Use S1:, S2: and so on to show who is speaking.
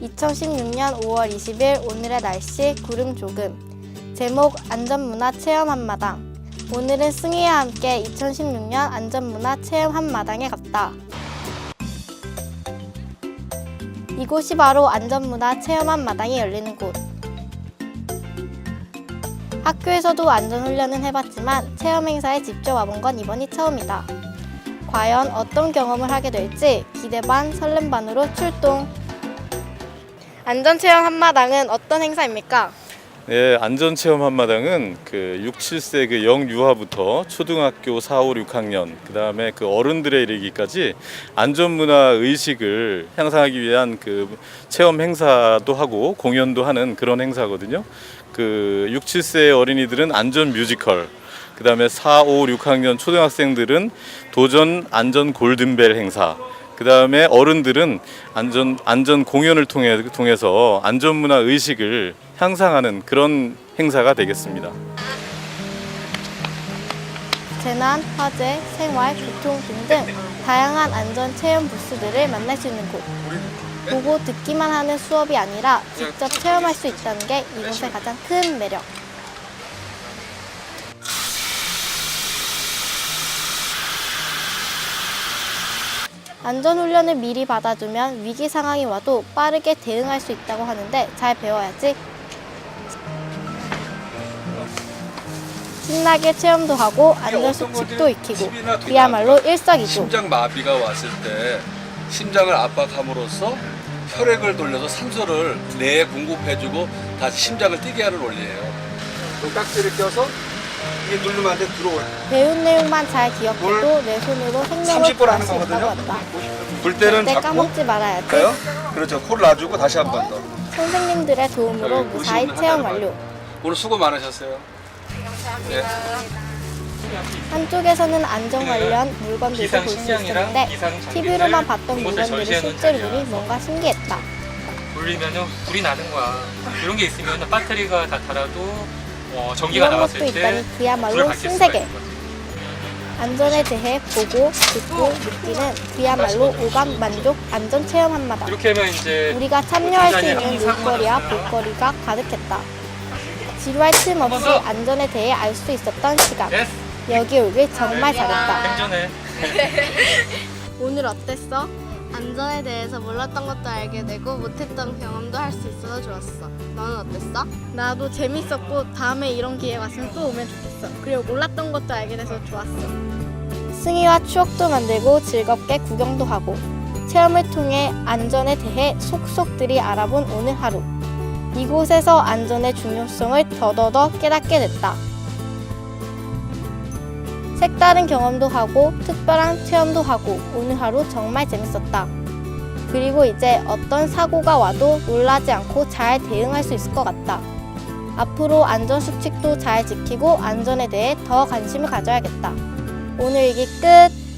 S1: 2016년 5월 20일 오늘의 날씨 구름 조금. 제목 안전문화 체험 한마당. 오늘은 승희와 함께 2016년 안전문화 체험 한마당에 갔다. 이곳이 바로 안전문화 체험 한마당이 열리는 곳. 학교에서도 안전훈련은 해봤지만 체험 행사에 직접 와본 건 이번이 처음이다. 과연 어떤 경험을 하게 될지 기대 반 설렘 반으로 출동. 안전체험 한마당은 어떤 행사입니까?
S2: 네, 안전체험 한마당은 그 6, 7세 그 영유아부터 초등학교 4, 5, 6학년 그 다음에 그 어른들에 이르기까지 안전문화 의식을 향상하기 위한 그 체험 행사도 하고 공연도 하는 그런 행사거든요. 그 6, 7세 어린이들은 안전 뮤지컬 그 다음에 4, 5, 6학년 초등학생들은 도전 안전 골든벨 행사 그 다음에 어른들은 안전 안전 공연을 통해 통해서 안전 문화 의식을 향상하는 그런 행사가 되겠습니다.
S1: 재난, 화재, 생활, 교통 등등 다양한 안전 체험 부스들을 만날 수 있는 곳. 보고 듣기만 하는 수업이 아니라 직접 체험할 수 있다는 게 이곳의 가장 큰 매력. 안전훈련을 미리 받아두면 위기 상황이 와도 빠르게 대응할 수 있다고 하는데 잘 배워야지. 신나게 체험도 하고 안전수칙도 익히고 그야말로 일석이조.
S3: 심장 마비가 왔을 때 심장을 압박함으로써 혈액을 돌려서 산소를 뇌에 공급해주고 다시 심장을 뛰게 하는 원리예요. 깍지를 껴서 이게 누르면 안 돼, 들어올.
S1: 배운 내용만 잘 기억해도 내 손으로 생명을
S3: 30분
S1: 구할
S3: 하는
S1: 수 있다고
S3: 거거든요. 불 때는
S1: 절대
S3: 잡고
S1: 까먹지 말아야지.
S3: 가요. 그렇죠. 코를 놔주고 다시 한 번 더.
S1: 선생님들의 도움으로
S3: 네,
S1: 무사히 체험 완료.
S3: 오늘 수고 많으셨어요. 네.
S1: 한쪽에서는 안전 관련 물건들도
S4: 기상
S1: 볼수
S4: 식량이랑
S1: 있었는데
S4: 기상
S1: TV로만 봤던
S4: 이곳에
S1: 물건들이 실제로
S4: 놓은
S1: 보니
S4: 자리야.
S1: 뭔가 신기했다.
S4: 돌리면은 불이 나는 거야. 이런 게 있으면 배터리가 다 닳아도 어, 전기가
S1: 이런
S4: 나왔을
S1: 것도
S4: 때
S1: 있다니
S4: 불을
S1: 그야말로
S4: 밝힐 수가
S1: 신세계.
S4: 있는 거지.
S1: 안전에 대해 보고 듣고 느끼는 그야말로 오감 만족 안전 체험 한마당.
S4: 이렇게 하면 이제
S1: 우리가 참여할 수
S4: 굉장히
S1: 있는 놀거리와
S4: 났어요.
S1: 볼거리가 가득했다. 지루할 틈 없이. 안전에 대해 알 수 있었던 시간.
S4: 예스
S1: 여기 오길 정말 잘했다.
S4: 행전해.
S1: 오늘 어땠어?
S5: 안전에 대해서 몰랐던 것도 알게 되고 못했던 경험도 할 수 있어서 좋았어. 너는 어땠어?
S1: 나도 재밌었고 다음에 이런 기회 왔으면 또 오면 좋겠어. 그리고 몰랐던 것도 알게 돼서 좋았어. 승희와 추억도 만들고 즐겁게 구경도 하고 체험을 통해 안전에 대해 속속들이 알아본 오늘 하루. 이곳에서 안전의 중요성을 더더더 깨닫게 됐다. 색다른 경험도 하고 특별한 체험도 하고 오늘 하루 정말 재밌었다. 그리고 이제 어떤 사고가 와도 놀라지 않고 잘 대응할 수 있을 것 같다. 앞으로 안전수칙도 잘 지키고 안전에 대해 더 관심을 가져야겠다. 오늘 일기 끝!